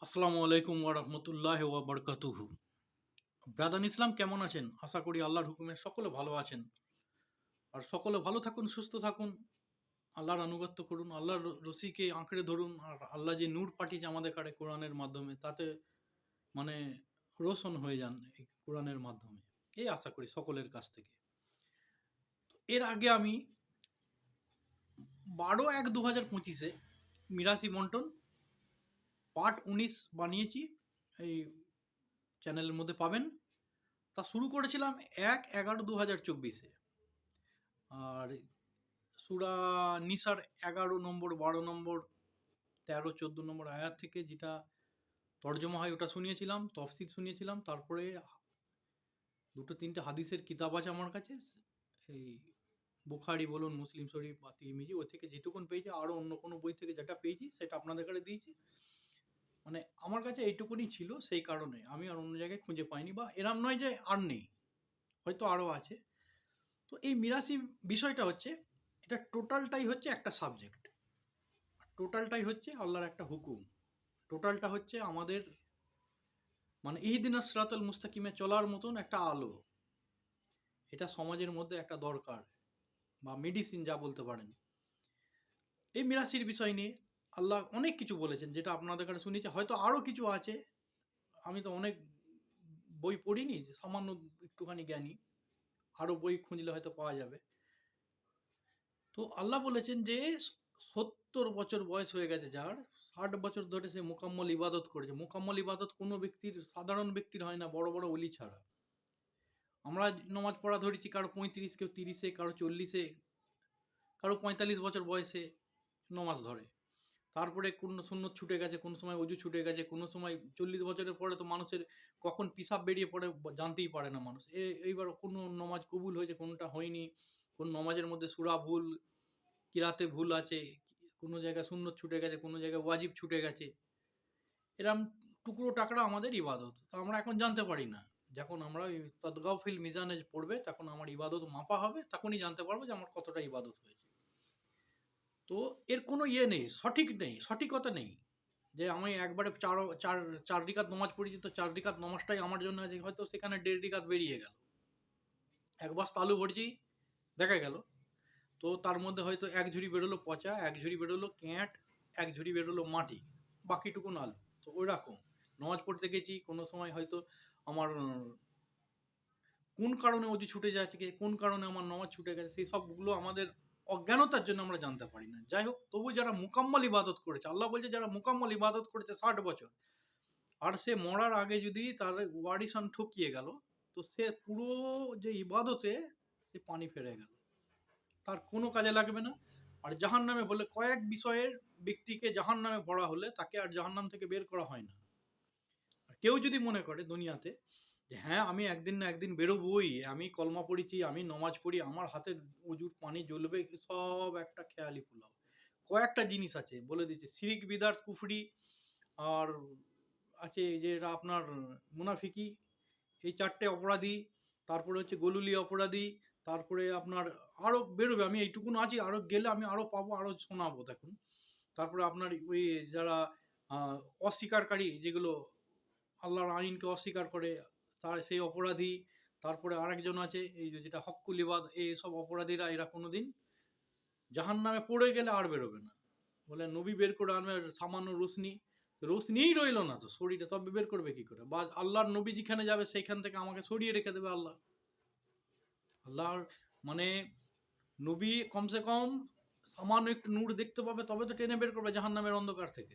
আসসালামু আলাইকুম ওয়া রাহমাতুল্লাহি ওয়া বারাকাতুহু। ব্রাদান ইসলাম, কেমন আছেন? আশা করি আল্লাহর হুকুমে সকলে ভালো আছেন। আর সকলে ভালো থাকুন, সুস্থ থাকুন। আল্লাহর আনুগত্য করুন, আল্লাহর র- রশিকে আঁকড়ে ধরুন, আর আল্লাহ যে নূর পাঠিয়েছে আমাদের কাছে কোরআনের মাধ্যমে, তাতে মানে রোশন হয়ে যান এই কোরআনের মাধ্যমে। এই আশা করি সকলের কাছ থেকে। এর আগে আমি বারো এক দু হাজার পঁচিশে মিরাসি বন্টন পার্ট উনিশ বানিয়েছি, এই চ্যানেলের মধ্যে পাবেন। তা শুরু করেছিলাম এক এগারো দু হাজার চব্বিশে। আর সুরা নিসার এগারো নম্বর, বারো নম্বর, তেরো, চোদ্দ নম্বর আয়াত থেকে যেটা তর্জমা হয় ওটা শুনিয়েছিলাম, তফসিল শুনিয়েছিলাম। তারপরে দুটো তিনটে হাদিসের কিতাব আছে আমার কাছে। এই বুখারি বলুন, মুসলিম শরীফ বা তিরমিজি, ওই থেকে যেটুকুন পেয়েছি। আরও অন্য কোনো বই থেকে যেটা পেয়েছি, সেটা আপনাদের কাছে দিয়েছি। মানে আমার কাছে এইটুকুনি ছিল সেই কারণে। আমি আর অন্য জায়গায় খুঁজে পাইনি বা এরম নয় যে আর নেই। হয়তো আরও আছে। তো এই মিরাসি বিষয়টা হচ্ছে, এটা টোটালটাই হচ্ছে একটা সাবজেক্ট। টোটালটাই হচ্ছে আল্লাহর একটা হুকুম। টোটালটা হচ্ছে আমাদের মানে এই দিন সিরাতুল মুস্তাকিমে চলার মতন একটা আলো। এটা সমাজের মধ্যে একটা দরকার বা মেডিসিন যা বলতে পারেন। এই মিরাসির বিষয় নিয়ে আল্লাহ অনেক কিছু বলেছেন যেটা আপনাদের কাছে শুনেছি, হয়তো আরও কিছু আছে। আমি তো অনেক বই পড়িনি, সামান্য একটুখানি জ্ঞানী। আরও বই খুঁজলে হয়তো পাওয়া যাবে। তো আল্লাহ বলেছেন যে, সত্তর বছর বয়স হয়ে গেছে যার, ষাট বছর ধরে সে মোকাম্মল ইবাদত করেছে। মোকাম্মল ইবাদত কোনো ব্যক্তির, সাধারণ ব্যক্তির হয় না, বড় বড় অলি ছাড়া। আমরা নমাজ পড়া ধরেছি, কারও পঁয়ত্রিশ, কেউ তিরিশে, কারও চল্লিশে, কারও পঁয়তাল্লিশ বছর বয়সে নমাজ ধরে। তারপরে কোনো সুন্নত ছুটে গেছে, কোনো সময় অজু ছুটে গেছে, কোনো সময় চল্লিশ বছরের পরে তো মানুষের কখন পিসাব বেরিয়ে পড়ে জানতেই পারে না মানুষ। এইবার কোনো নমাজ কবুল হয়েছে, কোনটা হয়নি, কোন নমাজের মধ্যে সুরা ভুল, কিরাতে ভুল আছে, কোনো জায়গায় সুন্নত ছুটে গেছে, কোনো জায়গায় ওয়াজিব ছুটে গেছে, এরম টুকরো টাকরা আমাদের ইবাদত। তো আমরা এখন জানতে পারি না। যখন আমরা ওই তদগাফিল মিজানে পড়বে, তখন আমার ইবাদত মাপা হবে, তখনই জানতে পারব যে আমার কতটা ইবাদত হয়েছে। তো এর কোনো ইয়ে নেই, সঠিক নেই, সঠিকতা নেই। যে আমি একবারে চার চার চার রিকাত নমাজ পড়েছি, তো চার রিকাত নমাজটাই আমার জন্য আছে, হয়তো সেখানে দেড় রিকাত বেরিয়ে গেল। এক বাস তালু ভরছি, দেখা গেল। তো তার মধ্যে হয়তো এক ঝুড়ি বেরোলো পচা, এক ঝুড়ি বেরোলো ক্যাঁট, এক ঝুড়ি বেরোলো মাটি বাকিটুকুন আলু তো ওই রকম নমাজ পড়তে গেছি, কোনো সময় হয়তো আমার কোন কারণে অতি ছুটে যাচ্ছে কোন কারণে আমার নমাজ ছুটে গেছে, সেই সবগুলো আমাদের অজ্ঞানতার জন্য আমরা জানতে পারি না। যাই হোক তবু যারা মুকাম্মল ইবাদত করেছে, আল্লাহ বলছে যারা মুকাম্মল ইবাদত করেছে ষাট বছর, আর সে মরার আগে যদি তার ওয়ারিসান ঠকিয়ে গেল, তো সে পুরো যে ইবাদতে সে পানি ফেরে গেল। তার কোনো কাজে লাগবে না। আর জাহান নামে বলে কয়েক বিষয়ের ব্যক্তিকে জাহান নামে ভরা হলে তাকে আর জাহান নাম থেকে বের করা হয় না। কেউ যদি মনে করে দুনিয়াতে হ্যাঁ আমি একদিন না একদিন বেরোবই। আমি কলমা পড়েছি, আমি নমাজ পড়ি, আমার হাতে উজুর পানি জ্বলবে, সব একটা খেয়ালি পোলাও। কয়েকটা জিনিস আছে, বলে দিচ্ছে। শিরিক বিদার কুফরি, আর আছে যে এটা আপনার মুনাফিকি, এই চারটে অপরাধী, তারপরে হচ্ছে গলুলি অপরাধী, তারপরে আপনার আরও বেরোবে, আমি এইটুকুন আছি আরও গেলে আমি আরও পাবো আরও শোনাবো দেখুন। তারপরে আপনার ওই যারা অস্বীকারী যেগুলো আল্লাহর আইনকে অস্বীকার করে তার সেই অপরাধী, তারপরে আরেকজন আছে, এই যে যেটা হক্কুলিবাদ, এই সব অপরাধীরা এরা কোনোদিন জাহান নামে পড়ে গেলে আর বেরোবে না। বলে, নবী বের করে আনবে সামান্য রোশনি। রোশনিই রইল না তো শরীরে তবে বের করবে কি করে? বা আল্লাহর নবী যেখানে যাবে সেইখান থেকে আমাকে সরিয়ে রেখে দেবে আল্লাহ। আল্লাহর মানে নবী কমসে কম সামান্য একটু নূর দেখতে পাবে, তবে তো টেনে বের করবে জাহান নামের অন্ধকার থেকে।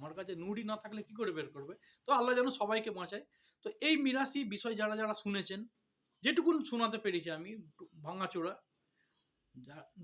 আমার কাছে নুরই না থাকলে কি করে বের করবে? তো আল্লাহ যেন সবাইকে বাঁচায়। তো এই মিরাসি বিষয় যারা যারা শুনেছেন, যেটুকুন শোনাতে পেরেছি আমি, ভাঙাচোরা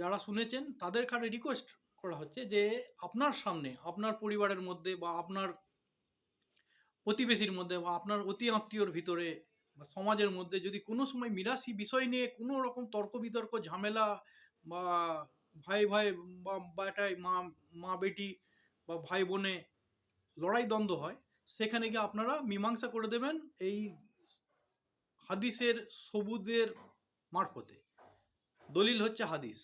যারা শুনেছেন, তাদের কাছে রিকোয়েস্ট করা হচ্ছে যে আপনার সামনে, আপনার পরিবারের মধ্যে বা আপনার প্রতিবেশীর মধ্যে বা আপনার অতি আত্মীয়র ভিতরে বা সমাজের মধ্যে যদি কোনো সময় মিরাসি বিষয় নিয়ে কোনো রকম তর্ক বিতর্ক, ঝামেলা বা ভাই ভাই বা বেটায় মা মা বেটি বা ভাই বোনে লড়াই দ্বন্দ্ব হয়, সেখানে গিয়ে আপনারা মীমাংসা করে দেবেন এই হাদিসের সবুদের মারফতে। দলিল হচ্ছে হাদিস।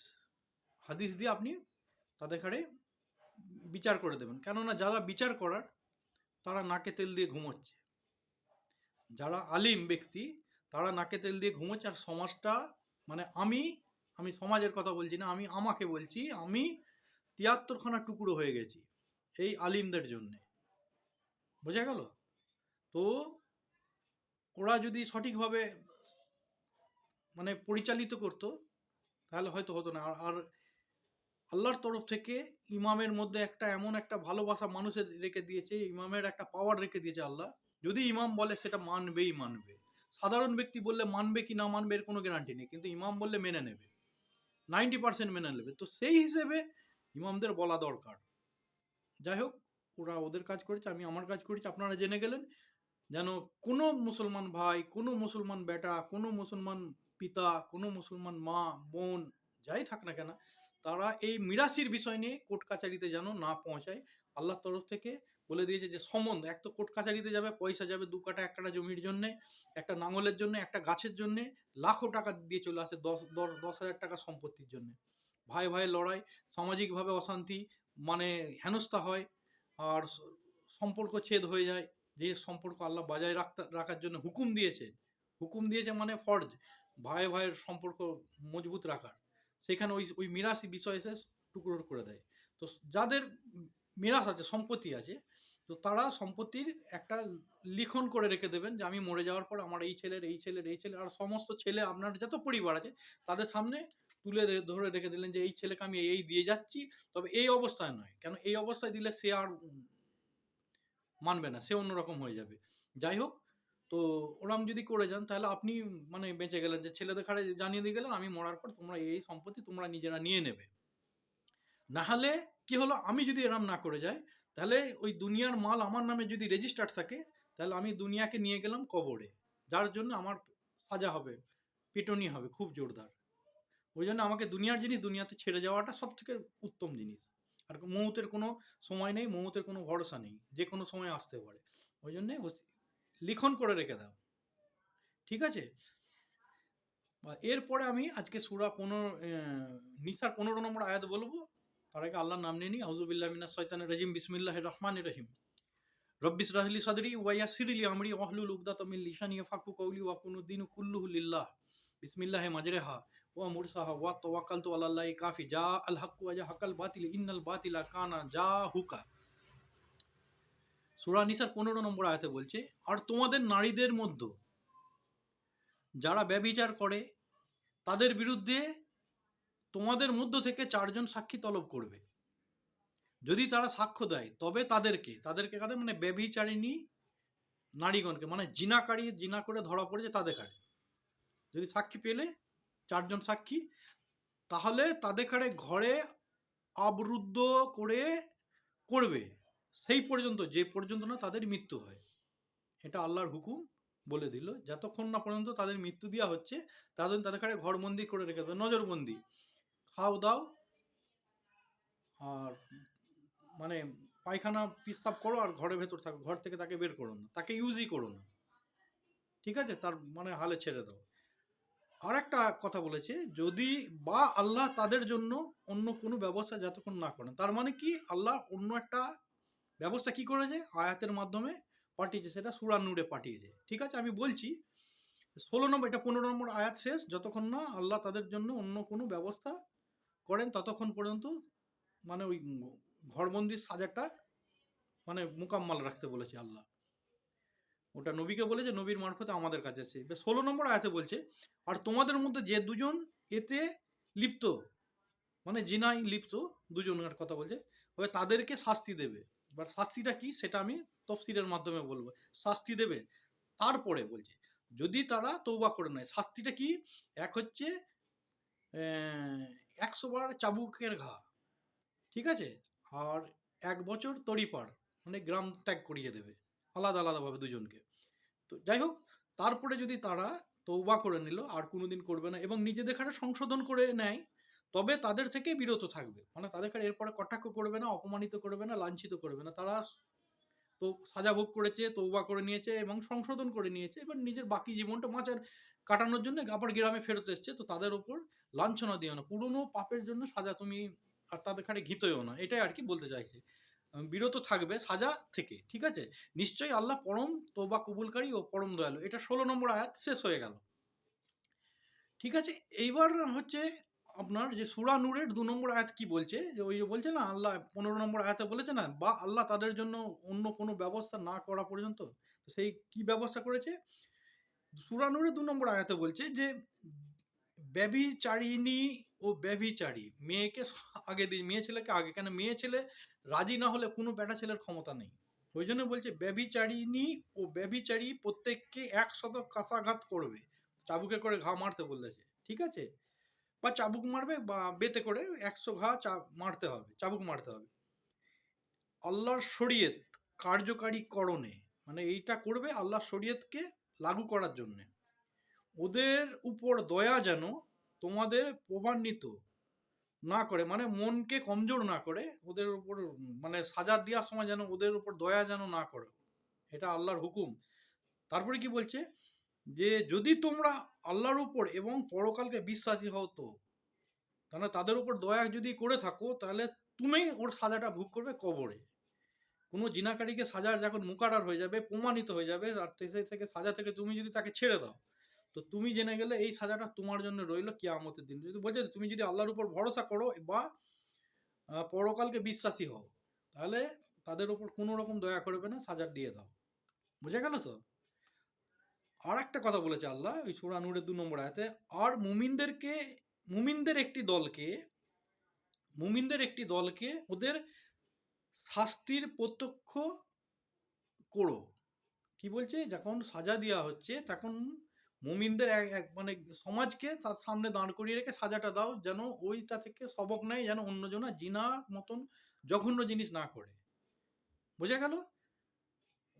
হাদিস দিয়ে আপনি তাদের বিচার করে দেবেন। কেননা যারা বিচার করার, তারা নাকে তেল দিয়ে ঘুমোচ্ছে। যারা আলিম ব্যক্তি, তারা নাকে তেল দিয়ে ঘুমোচ্ছে আর সমাজটা মানে আমি আমি সমাজের কথা বলছি না, আমি আমাকে বলছি, আমি তিয়াত্তরখানা টুকরো হয়ে গেছি এই আলিমদের জন্যে। বোঝা গেল? তো ওরা যদি সঠিকভাবে মানে পরিচালিত করতো, তাহলে হয়তো হতো না। আর আল্লাহর তরফ থেকে ইমামের মধ্যে একটা এমন একটা ভালোবাসা মানুষের রেখে দিয়েছে, ইমামের একটা পাওয়ার রেখে দিয়েছে আল্লাহ। যদি ইমাম বলে সেটা মানবেই মানবে। সাধারণ ব্যক্তি বললে মানবে কি না মানবে এর কোনো গ্যারান্টি নেই, কিন্তু ইমাম বললে মেনে নেবে। নাইনটি পার্সেন্ট মেনে নেবে। তো সেই হিসেবে ইমামদের বলা দরকার। যাই হোক ওরা ওদের কাজ করেছে, আমি আমার কাজ করেছি। আপনারা জেনে গেলেন যেন কোনো মুসলমান ভাই, কোনো মুসলমান বেটা, কোনো মুসলমান পিতা, কোনো মুসলমান মা, বোন যাই থাক না কেন, তারা এই মিরাসির বিষয় নিয়ে কোর্ট কাছারিতে যেন না পৌঁছায়। আল্লাহর তরফ থেকে বলে দিয়েছে যে সম্বন্ধ এক তো কোর্ট কাছারিতে যাবে, পয়সা যাবে দু কাটা এক কাটা জমির জন্য, একটা নাঙলের জন্য, একটা গাছের জন্য, লাখো টাকা দিয়ে চলে আসে দশ দশ দশ হাজার টাকা সম্পত্তির জন্য। ভাই ভাই লড়াই, সামাজিকভাবে অশান্তি মানে হেনস্থা হয় আর সম্পর্ক ছেদ হয়ে যায়। যে সম্পর্ক আল্লাহ বজায় রাখতে, রাখার জন্য হুকুম দিয়েছে। হুকুম দিয়েছে মানে ফর্জ ভাই ভাইয়ের সম্পর্ক মজবুত রাখার। সেখানে ওই ওই মিরাসি বিষয় এসে টুকরো করে দেয়। তো যাদের মিরাস আছে, সম্পত্তি আছে, তো তারা সম্পত্তির একটা লিখন করে রেখে দেবেন যে, আমি মরে যাওয়ার পর আমার এই ছেলের এই ছেলের, এই ছেলে আর সমস্ত ছেলে, আপনার যত পরিবার আছে, তাদের সামনে তুলে ধরে রেখে দিলেন যে, এই ছেলেকে আমি এই দিয়ে যাচ্ছি। তবে এই অবস্থায় নয়। কেন? এই অবস্থায় দিলে সে আর মানবে না, সে অন্যরকম হয়ে যাবে। যাই হোক, তো ওরম যদি করে যান, তাহলে আপনি মানে বেঁচে গেলেন যে, ছেলেদের খাড়ে জানিয়ে দিয়ে গেলেন, আমি মরার পর তোমরা এই সম্পত্তি তোমরা নিজেরা নিয়ে নেবে। না হলে কি হলো? আমি যদি এরম না করে যাই, তাহলে ওই দুনিয়ার মাল আমার নামে যদি রেজিস্টার্ড থাকে, তাহলে আমি দুনিয়াকে নিয়ে গেলাম কবরে। যার জন্য আমার সাজা হবে, পিটনি হবে, খুব জোরদার। ওই জন্য আমাকে দুনিয়ার জিনিস দুনিয়াতে ছেড়ে যাওয়াটা সব থেকে উত্তম জিনিস। আর মৌতের কোনো সময় নেই মৌতের কোনো ভরসা নেই, যে কোনো সময় আসতে পারে। ওই জন্যে লিখন করে রেখে দাও। ঠিক আছে? এরপরে আমি আজকে সুরা পনেরো নিসার পনেরো নম্বর আয়াত বলব। তার আগে আল্লাহর নাম নিয়ে নিই। আউজুবিল্লাহ মিনাস শয়তানির রাজিম বিসমিল্লাহ রহমান রহিম। রব্বিস রাহলি সাদরি ওয়াইয়াসিরলি আমরি ওয়াহলুল উকদাত মিন লিসানি ইয়াফাকু কওলি ওয়া কুনুদ্দিনু কুল্লুহু লিল্লাহ। বিসমিল্লাহ মাজরেহা। ওয়া মুরসাহা ওয়া তাওয়াক্কালতু আলাল্লাহি কাফি জা আল হাক্কু ওয়া হাকাল বাতিল ইন্নাল বাতিলা কানা নিসার 15 নম্বর আয়াতে বলছে, আর তোমাদের নারীদের মধ্যে যারা ব্যভিচার করে, তাদের বিরুদ্ধে তোমাদের মধ্য থেকে চারজন সাক্ষী তলব করবে। যদি তারা সাক্ষ্য দেয়, তবে তাদেরকে তাদেরকে কাদের? মানে ব্যভিচারিণী নারীগণকে মানে জিনাকারী, জিনা করে ধরা পড়েছে তাদের যদি সাক্ষী পেলে চারজন সাক্ষী। তাহলে তাদের ঘরে আবরুদ্ধ করে করবে। সেই পর্যন্ত, যে পর্যন্ত না তাদের মৃত্যু হয়। এটা আল্লাহর হুকুম বলে দিল। যতক্ষণ না পর্যন্ত তাদের মৃত্যু দেওয়া হচ্ছে তাদের তাদের কারে ঘরবন্দি করে রেখে দেবে নজরবন্দি। খাও দাও, আর মানে পায়খানা পিসাব করো আর ঘরের ভেতর থাকো, ঘর থেকে তাকে বের করো না। তাকে ইউজই করো না। ঠিক আছে? তার মানে হালে ছেড়ে দাও। আর একটা কথা বলেছে, যদি বা আল্লাহ তাদের জন্য অন্য কোনো ব্যবস্থা যতক্ষণ না করেন, তার মানে কি আল্লাহ অন্য একটা ব্যবস্থা কি করেছে? আয়াতের মাধ্যমে পাঠিয়েছে, সেটা সুরা নূরে পাঠিয়েছে। ঠিক আছে, আমি বলছি, ষোলো নম্বর, এটা পনেরো নম্বর আয়াত শেষ, যতক্ষণ না আল্লাহ তাদের জন্য অন্য কোনো ব্যবস্থা করেন, ততক্ষণ পর্যন্ত মানে ওই ঘরবন্দির সাজাটা মানে মোকাম্মাল রাখতে বলেছে আল্লাহ। ওটা নবীকে বলেছে নবীর মারফতে আমাদের কাছে এসে ষোলো নম্বর আয়াতে বলছে, আর তোমাদের মধ্যে যে দুজন এতে লিপ্ত মানে জিনাই লিপ্ত, দুজনের কথা বলছে, তবে তাদেরকে শাস্তি দেবে। এবার শাস্তিটা কি সেটা আমি তফসিলের মাধ্যমে বলব। শাস্তি দেবে। তারপরে বলছে, যদি তারা তৌবা করে নেয়। শাস্তিটা কি? এক হচ্ছে একশো বার চাবুকের ঘা, ঠিক আছে? আর এক বছর তড়িপাড় মানে গ্রাম ত্যাগ করিয়ে দেবে। আলাদা, আলাদাভাবে দুজনকে। তো যাই হোক তারপরে যদি তারা তৌবা করে নিল, আর কোনোদিন করবে না এবং নিজেদের খানে সংশোধন করে নেয়, তবে তাদের থেকে বিরত থাকবে। মানে তাদের খানে এরপরে কটাক্ষ করবে না, অপমানিত করবে না, লাঞ্ছিত করবে না। তারা তো সাজা ভোগ করেছে তৌবা করে নিয়েছে এবং সংশোধন করে নিয়েছে, এবার নিজের বাকি জীবনটা মাছের কাটানোর জন্য আবার গ্রামে ফেরত এসছে। তো তাদের ওপর লাঞ্ছনা দিও না। পুরনো পাপের জন্য সাজা তুমি আর তাদের খানে ঘিতোও না। এটাই আর কি বলতে চাইছে। বিরত থাকবে সাজা থেকে, ঠিক আছে? নিশ্চয়ই আল্লাহ পরম তোবা কবুলকারী ও পরম দয়ালু। এটা ষোলো নম্বর আয়াত, শেষ হয়ে গেল। ঠিক আছে? এইবার হচ্ছে আপনার যে সুরা নূরের দু নম্বর আয়াত কি বলছে? যে ওই যে বলছে না, আল্লাহ পনেরো নম্বর আয়াতে বলেছে না, বা আল্লাহ তাদের জন্য অন্য কোনো ব্যবস্থা না করা পর্যন্ত সেই কি ব্যবস্থা করেছে? সুরা নূরের দু নম্বর আয়াতে বলছে যে, ব্যভিচারিণী ও ব্যভিচারী, মেয়েকে আগে দিই মেয়ে ছেলেকে আগে, কেন মেয়ে ছেলে রাজি না হলে কোনো বেটা ছেলের ক্ষমতা নেই। ওই জন্য বলছে, ব্যভিচারিণী ও ব্যভিচারী প্রত্যেককে একশত কাসাঘাত করবে। চাবুকে করে ঘা মারতে বলেছে, ঠিক আছে? বা চাবুক মারবে বা বেতে করে একশো ঘা চা মারতে হবে, চাবুক মারতে হবে। আল্লাহর শরীয়ত কার্যকারী করণে মানে এইটা করবে আল্লাহর শরীয়তকে লাগু করার জন্যে। ওদের উপর দয়া যেন তোমাদের প্রবান্বিত না করে মানে মনকে কমজোর না করে, ওদের উপর মানে সাজা দেওয়ার সময় যেন ওদের উপর দয়া যেন না করে। এটা আল্লাহর হুকুম। তারপরে কি বলছে? যে যদি তোমরা আল্লাহর উপর এবং পরকালকে বিশ্বাসী হও তো, তাহলে তাদের উপর দয়া যদি করে থাকো, তাহলে তুমি ওর সাজাটা ভোগ করবে কবরে। কোনো জিনাকারীকে সাজার যখন মুকারার হয়ে যাবে, প্রমাণিত হয়ে যাবে, আর থেকে সাজা থেকে তুমি যদি তাকে ছেড়ে দাও তো তুমি জেনে গেলে এই সাজাটা তোমার জন্য রইল কিয়ামতের দিন। যদি বলছে তুমি যদি আল্লাহর উপর ভরসা করো বা পরকালকে বিশ্বাসী হও, তাহলে তাদের উপর কোনো রকম দয়া করবে না সাজা দিয়ে দাও। বুঝে গেল তো? আর একটা কথা বলেছে আল্লাহ, ওই সুরা নূরের দু নম্বর আয়াতে, আর মুমিনদেরকে, মুমিনদের একটি দলকে, মুমিনদের একটি দলকে ওদের শাস্তির প্রত্যক্ষ করো। কি বলছে? যখন সাজা দেওয়া হচ্ছে, তখন মুমিনদের এক এক মানে সমাজকে তার সামনে দাঁড় করিয়ে রেখে সাজাটা দাও, যেন ওইটা থেকে সবক নেয়, যেন অন্যজনা জিনার মতন জঘন্য জিনিস না করে। বোঝা গেল?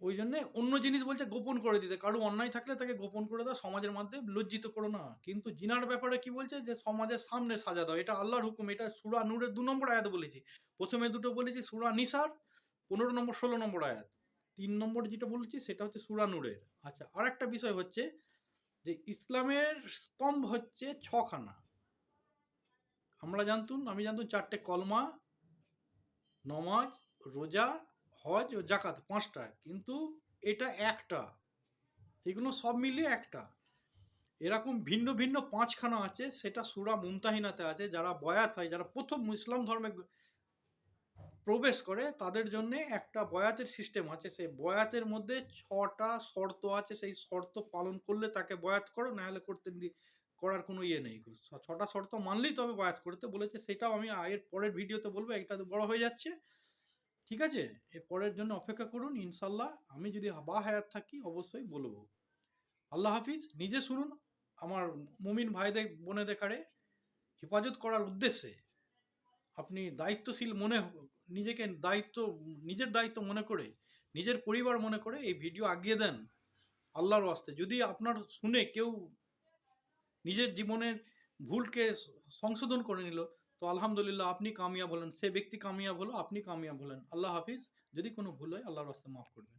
ওই জন্য অন্য জিনিস বলছে গোপন করে দিতে। কারও অন্যায় থাকলে তাকে গোপন করে দাও, সমাজের মধ্যে লজ্জিত করো না। কিন্তু জিনার ব্যাপারে কি বলছে? যে সমাজের সামনে সাজা দাও। এটা আল্লাহর হুকুম। এটা সুরা নূরের দু নম্বর আয়াত বলেছি। প্রথমে দুটো বলেছি, সুরা নিসার, পনেরো নম্বর, ষোলো নম্বর আয়াত। তিন নম্বর যেটা বলেছি, সেটা হচ্ছে সুরা নূরের। আচ্ছা আর একটা বিষয় হচ্ছে যে ইসলামের স্তম্ভ হচ্ছে ছখানা। আমরা জানতুম, আমি জানতুম চারটে কলমা, নমাজ, রোজা, হজ ও জাকাত পাঁচটা। কিন্তু এটা একটা। এগুলো সব মিলিয়ে একটা। এরকম ভিন্ন ভিন্ন পাঁচখানা আছে, সেটা সুরা মুমতাহিনাতে আছে। যারা বয়াত হয়, যারা প্রথম ইসলাম ধর্মে প্রবেশ করে তাদের জন্য একটা বয়াতের সিস্টেম আছে। সেই বয়াতের মধ্যে ছটা শর্ত আছে। সেই শর্ত পালন করলে তাকে বয়াত করো, নাহলে করতে করার কোনো ইয়ে নেই। ছটা শর্ত মানলেই তবে বয়াত করতে। বলেছে সেটাও আমি এর পরের ভিডিওতে বলব এটা তো বড় হয়ে যাচ্ছে। ঠিক আছে? এর পরের জন্য অপেক্ষা করুন ইনশাল্লাহ আমি যদি বা হায়াত থাকি, অবশ্যই বলব। আল্লাহ হাফিজ, নিজে শুনুন আমার মুমিন ভাইদের, বোনেদের কারে হেফাজত করার উদ্দেশ্যে আপনি দায়িত্বশীল মনে নিজেকে দায়িত্ব, নিজের দায়িত্ব মনে করে, নিজের পরিবার মনে করে এই ভিডিও আগিয়ে দেন আল্লাহর ওয়াস্তে। যদি আপনার শুনে কেউ নিজের জীবনের ভুলকে সংশোধন করে নিল, তো আলহামদুলিল্লাহ আপনি কামিয়াব হলেন। সে ব্যক্তি কামিয়াব হলো, আপনি কামিয়াব হলেন। আল্লাহ হাফিজ। যদি কোনো ভুল হয়, আল্লাহর ওয়াস্তে মাফ করবেন।